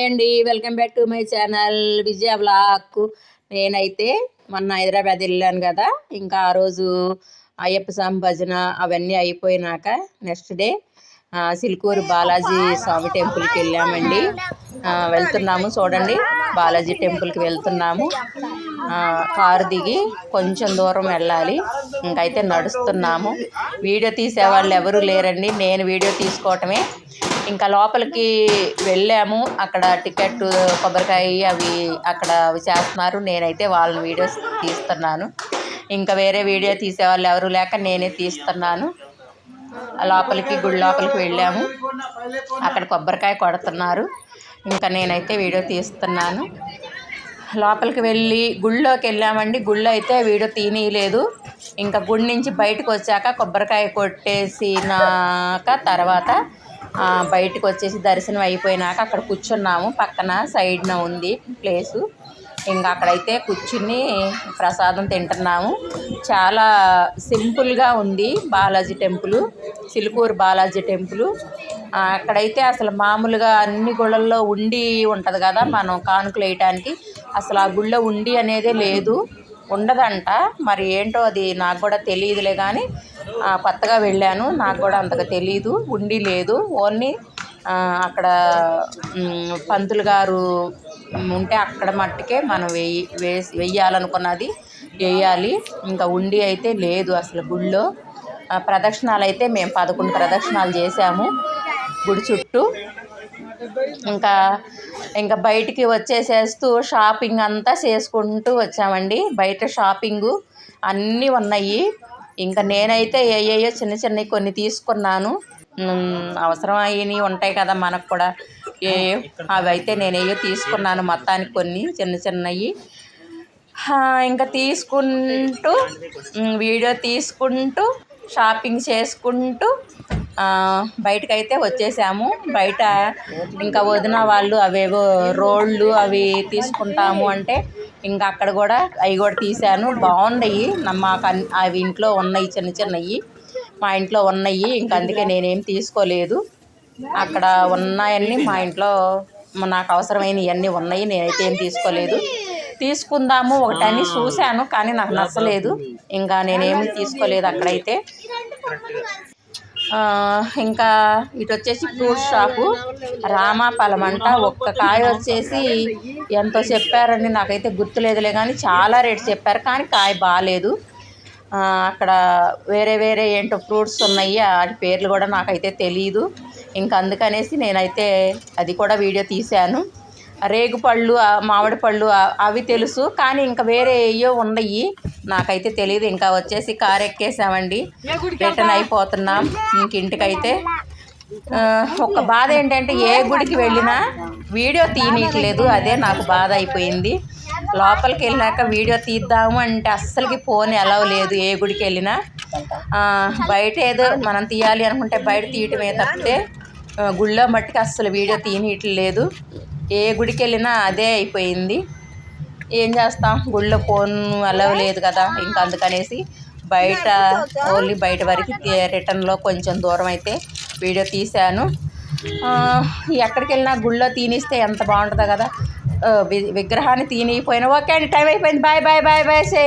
Hi అండి. Welcome back to my channel Vijaya vlog నేనైతే మొన్న హైదరాబాద్ వెళ్ళాను కదా. ఇంకా ఆ రోజు అయ్యప్ప స్వామి భజన అవన్నీ అయిపోయినాక నెక్స్ట్ డే సిల్కూరు బాలాజీ స్వామి టెంపుల్కి వెళ్ళామండి. వెళ్తున్నాము చూడండి. బాలాజీ టెంపుల్కి వెళ్తున్నాము. కారు దిగి కొంచెం దూరం వెళ్ళాలి. ఇంకైతే నడుస్తున్నాము. వీడియో తీసే వాళ్ళు లేరండి. నేను వీడియో తీసుకోవటమే. ఇంకా లోపలికి వెళ్ళాము. అక్కడ టికెట్ కొబ్బరికాయ అవి అక్కడ అవి చేస్తున్నారు. నేనైతే వాళ్ళని వీడియోస్ తీస్తున్నాను. ఇంకా వేరే వీడియో తీసే వాళ్ళు ఎవరు లేక నేనే తీస్తున్నాను. లోపలికి గుడి లోపలికి వెళ్ళాము. అక్కడ కొబ్బరికాయ కొడుతున్నారు. ఇంకా నేనైతే వీడియో తీస్తున్నాను. లోపలికి వెళ్ళి గుళ్ళోకి వెళ్ళామండి. గుళ్ళో అయితే వీడియో తీనియలేదు ఇంకా గుడి నుంచి బయటకు వచ్చాక కొబ్బరికాయ కొట్టేసినాక తర్వాత బయటకు వచ్చేసి దర్శనం అయిపోయినాక అక్కడ కూర్చున్నాము. పక్కన సైడ్న ఉంది ప్లేసు. ఇంకా అక్కడైతే కూర్చుని ప్రసాదం తింటున్నాము. చాలా సింపుల్గా ఉంది బాలాజీ టెంపుల్ సిలుకూరు బాలాజీ టెంపుల్. అక్కడైతే అసలు మామూలుగా అన్ని గుళ్ళల్లో ఉండి ఉంటుంది కదా మనం కానుకలు వేయటానికి. అసలు ఆ గుళ్ళో ఉండి అనేదే లేదు. ఉండదంట. మరి ఏంటో అది నాకు కూడా తెలియదులే కానీ కొత్తగా వెళ్ళాను. నాకు కూడా అంతగా తెలియదు ఉండి లేదు. ఓన్లీ అక్కడ పంతులు గారు ఉంటే అక్కడ మట్టుకే మనం వెయ్యి వేసి వెయ్యాలనుకున్నది వేయాలి. ఇంకా ఉండి అయితే లేదు అసలు గుళ్ళో. ప్రదక్షిణాలు అయితే మేము పదకొండు ప్రదక్షిణాలు చేసాము గుడి చుట్టూ. ఇంకా ఇంకా బయటికి వచ్చేసేస్తూ షాపింగ్ అంతా చేసుకుంటూ వచ్చామండి. బయట షాపింగు అన్నీ ఉన్నాయి. ఇంకా నేనైతే ఏయేయో చిన్న చిన్నవి కొన్ని తీసుకున్నాను. అవసరమైనవి అవసరం అయినవి ఉంటాయి కదా మనకు కూడా. ఏ అవి అయితే నేనేయో తీసుకున్నాను మొత్తానికి కొన్ని చిన్న చిన్నవి. ఇంకా తీసుకుంటూ వీడియో తీసుకుంటూ షాపింగ్ చేసుకుంటూ బయటకైతే వచ్చేసాము. బయట ఇంకా వదిన వాళ్ళు అవేవో రోళ్ళు అవి తీసుకుంటాము అంటే ఇంకా అక్కడ కూడా అవి కూడా తీశాను. బాగున్నాయి. మాకు అన్- అవి ఇంట్లో ఉన్నాయి చిన్న చిన్నవి. మా ఇంట్లో ఉన్నాయి. ఇంకా అందుకే నేనేం తీసుకోలేదు. అక్కడ ఉన్నాయన్నీ మా ఇంట్లో నాకు అవసరమైనవి అన్నీ ఉన్నాయి. నేనైతే ఏం తీసుకోలేదు. తీసుకుందాము. ఒకటని చూశాను కానీ నాకు నచ్చలేదు. ఇంకా నేనేమి తీసుకోలేదు అక్కడైతే. ఇంకా ఇటు వచ్చేసి ఫ్రూట్ షాపు. రామాఫలం అంట. ఒక్క కాయ వచ్చేసి ఎంతో చెప్పారండి. నాకైతే గుర్తులేదులే కానీ చాలా రేట్ చెప్పారు. కానీ కాయ బాగాలేదు అక్కడ వేరే వేరే ఏంటో ఫ్రూట్స్ ఉన్నాయి. వాటి పేర్లు కూడా నాకైతే తెలియదు ఇంకా అందుకనేసి నేనైతే అది కూడా వీడియో తీశాను. రేగు పళ్ళు మామిడి పళ్ళు అవి తెలుసు. కానీ ఇంకా వేరే ఏయో ఉన్నాయి నాకైతే తెలియదు ఇంకా వచ్చేసి కారు ఎక్కేసామండి. రిటర్న్ అయిపోతున్నాం. ఇంక ఇంటికైతే ఒక బాధ ఏంటంటే ఏ గుడికి వెళ్ళినా వీడియో తీయనీయట్లేదు. అదే నాకు బాధ అయిపోయింది. లోపలికి వెళ్ళాక వీడియో తీద్దాము అంటే అస్సలకి ఫోన్ ఎలా లేదు ఏ గుడికి వెళ్ళినా. బయట ఏదో మనం తీయాలి అనుకుంటే బయట తీయటమే తప్పితే గుళ్ళో మట్టుకు అస్సలు వీడియో తీయనీయట్లేదు. ఏ గుడికి వెళ్ళినా అదే అయిపోయింది. ఏం చేస్తాం? గుళ్ళో ఫోన్ అలవ్ లేదు కదా ఇంకా అందుకనేసి బయట ఓన్లీ బయట వరకు రిటర్న్లో కొంచెం దూరం అయితే వీడియో తీశాను. ఎక్కడికి వెళ్ళినా గుళ్ళో తీనిస్తే ఎంత బాగుంటుందో కదా. వి- విగ్రహాన్ని తీనిపోయినా ఓకే అండి టైం అయిపోయింది. Bye bye bye bye say